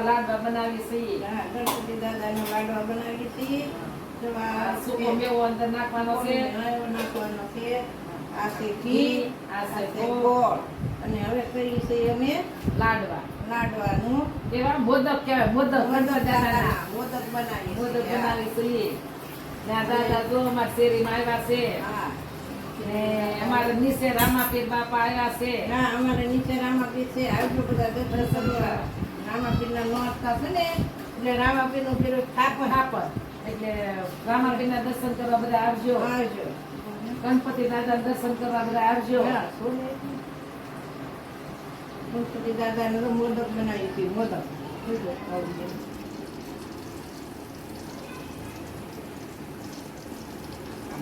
લાડવા બનાવી છીએ. હા, ગણપતિ દાદાનો લાડવા બનાવીએ છીએ. જો આ આ સૂકો મેવો અંદર નાખવાનો છે. નાખવાનો છે. આ છે ઘી ઘી, આ આ છે છે ગોળ. ગોળ. અને હવે કરીએ છીએ અમે લાડવા. લાડવાનું. એવા મોદક કહેવાય મોદક ગણપતિ દાદાના મોદક બનાવીએ મોદક બનાવી છીએ. ને દાદા જો અમારા શેરીમાં આવ્યા છે. હા. અમારે નીચે રામાપીર બાપા આવ્યા છે. હા અમારે નીચે રામાપીર છે. આવજો બધા દર્શન કરવા. રામાપીરના નોરતા થશે ને એટલે રામાપીરનું પેલું થાપણ હાપર. એટલે રામાપીરના દર્શન કરવા બધા આવજો. આવજો. ગણપતિ દાદા દર્શન કરવા બધા આવજો? ગણપતિ દાદાને તો મોદક બનાવી હતી મોદક.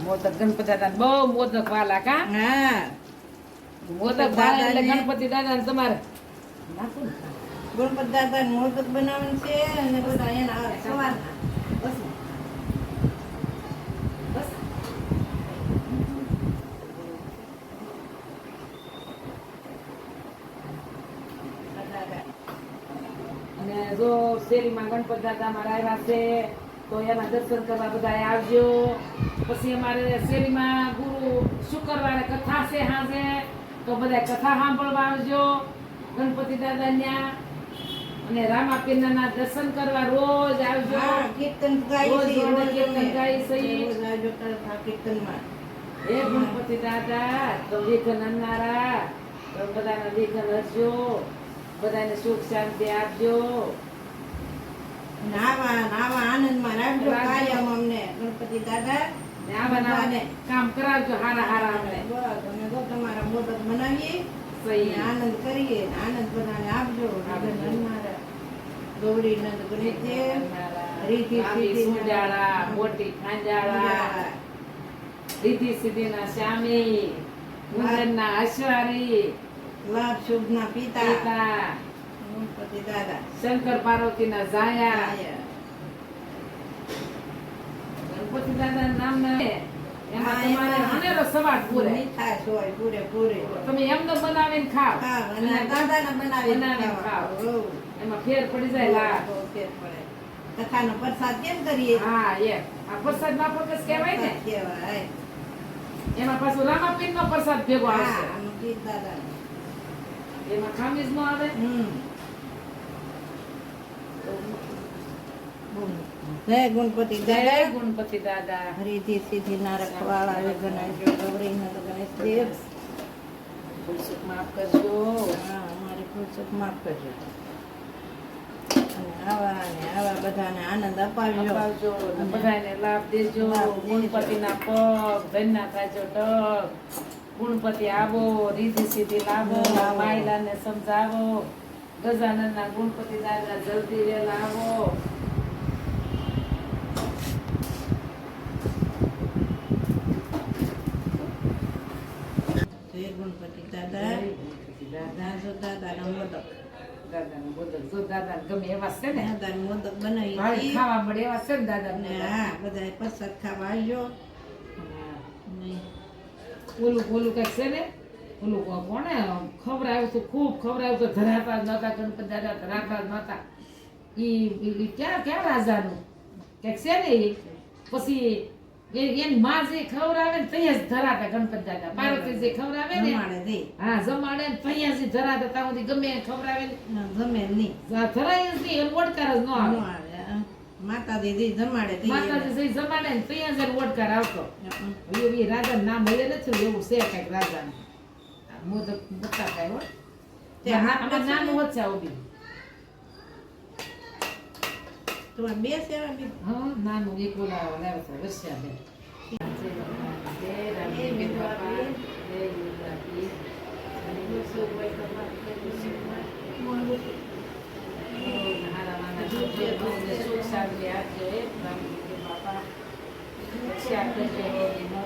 મોદક ગણપતિ દાદા બહુ મોદક વાલા કા? હા. મોદક વાલા એટલે ગણપતિ દાદા તમારે નાખો. ગણપતિ દાદાને મોદક બનાવવાનું છે અને બધા એના સવારના. બસ. બસ. દાદા અને જો શેરીમાં ગણપત દાદા મારા આવ્યા છે, તો એના દર્શન કરવા બધા આવજો. પછી અમારે શેરીમાં ગુરુ શુક્રવારે કથા છે હાજે, તો બધા કથા સાંભળવા આવજો. ગણપતિ દાદા ન્યા અને રામાપીરના દર્શન કરવા રોજ આવજો. કીર્તન ગાઈ રોજ કીર્તન ગાઈ સહી રોજ આવજો કીર્તનમાં. હે ગણપતિ દાદા તો વિઘ્ન અન્નારા તો બધાને વિઘ્ન હરજો. બધાને સુખ શાંતિ આપજો. નાવા નાવા આનંદમાં રાખજો. કાયમ અમને ગણપતિ દાદા. કામ કરાવજો હારા હારા અમને. બસ અમે તો તમારા મોદક મનાવીએ આનંદ કરીએ આનંદ બધાને આપજો આપજો. વિઘ્ન હરનારા. ગૌરી નંદ ગણેશદેવ રીતિ સિદ્ધિ સીધી મોટી ખાંજાળા. રીતિ સિદ્ધિના શ્યામી મુંડનના અશ્વારી. લાભ શુભના પિતા. પિતા. ગણપતિ દાદા. શંકર પાર્વતીના જાયા. ગણપતિ દાદા નામ એમાં તમારે અનેરો સવાટ પૂરે. મીઠાશ હોય પૂરેપૂરે. તમે એમને બનાવીને ખાવ અને દાદાને બનાવી બનાવીને ખાવ. એમાં ફેર પડી જાય લા ફેર પડે. કથાનો પ્રસાદ કેમ કરીએ? હા એ. આ પ્રસાદમાં ફોકસ કહેવાય ને? કહેવાય. એમાં પાછું રામાપીર નો પ્રસાદ ભેગો આવશે. ગીત દાદાનું. એમાં ખામીજ નો આવે? હમ. જય ગુણપતિ જય ગુણપતિ દાદા. હરિધિ સીધી ના રખવાળા વિઘ્નેશ્વર ગૌરી નંદ ગણેશ દેવ. ચૂક માફ કરજો. હા અમારી ફુરસત માફ કરજો. આવા ને આવા બધાને આનંદ અપાવજો બધાને લાભ દેજો. દેજો. પગ થાજો ટક ગુણપતિ આવો રીધિ સીધી લાવો. માયલાને સમજાવો. ગજાનંદના ગુણપતિ દાદા જલ્દી વેલા આવો. ગણપતિ દાદા. દાદા. દાદો દાદાના મોદક જો દાદા ગમે એવા છે ને દાદાના મોદક બનાવી ખાવા મળે એવા છે ને દાદાને હા બધા પ્રસાદ ખાવા આવ્યો ઓલું ઓલું કંઈક છે ને ઓલું કોને ખબર આવ્યું હતું ખૂબ ખવડાવ્યું તો ધરાતા જ નતા ગણપતિ દાદા ધરાતા જ નતા ઈ ઈ ક્યાં ક્યાં રાજાનું? કંઈક છે ને પછી એ- એની માં જે ખવડાવે ને ત્યાં જ ધરાતા ગણપતિ દાદા. પાર્વતી જે ખવડાવે ને હા જમાડે ને ત્યાં જ ધરાતા. ત્યાં સુધી ગમે ખવડાવે ને. ગમે નહીં. ધરાય જ નહીં ઓડકાર જ ન આવે. આવે હા. માતા દીદી જમાડે માતાજી જમાડે ને ત્યાં જ ઓડકાર આવતો. એ રાજા નામ મળે નથી એવું છે કંઈક રાજા મોદક બતા થાય હો તે આમાં આપણે છે નાનું વચ્ચે ઊભી તમારે બે સેવા બી. હા નાનું એક ઓલા લાવે છે રશિયા બેન. બાપા ભગવાન, છે રામદેવ બાપા, જય ગુજરાતી. અને દુસરું કોઈ તમારે કે દુસરું કોઈ? ઓમ હારા માના જોજે, ભવને સુખ શાંતિ આપજો, હે રામદેવ બાપા. રક્ષા કરજો, નવ,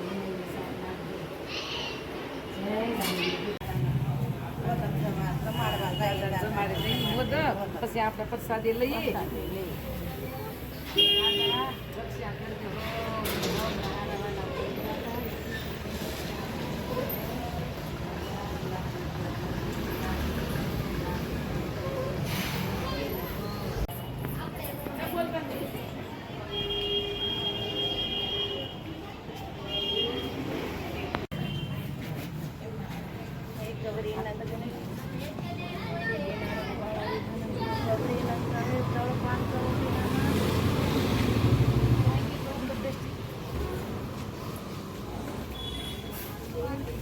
નવ, સાત નાખજો. જય રામદેવ તમારા જાય તમારે લઈ મોદક પછી આપણે પ્રસાદી લઈએ રક્ષા કરજો વિઘન હરનારા વિઘન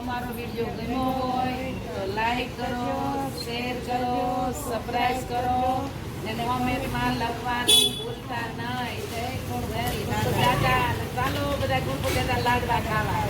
અમારો વીડિયો ગમ્યો હોય તો લાઈક કરો શેર કરો સબસ્ક્રાઇબ કરો અને કોમેન્ટમાં લખવાનું ભૂલતા નહીં. જય ગુણ ચાલો, બધા ગુણ લાડવા ખાવા.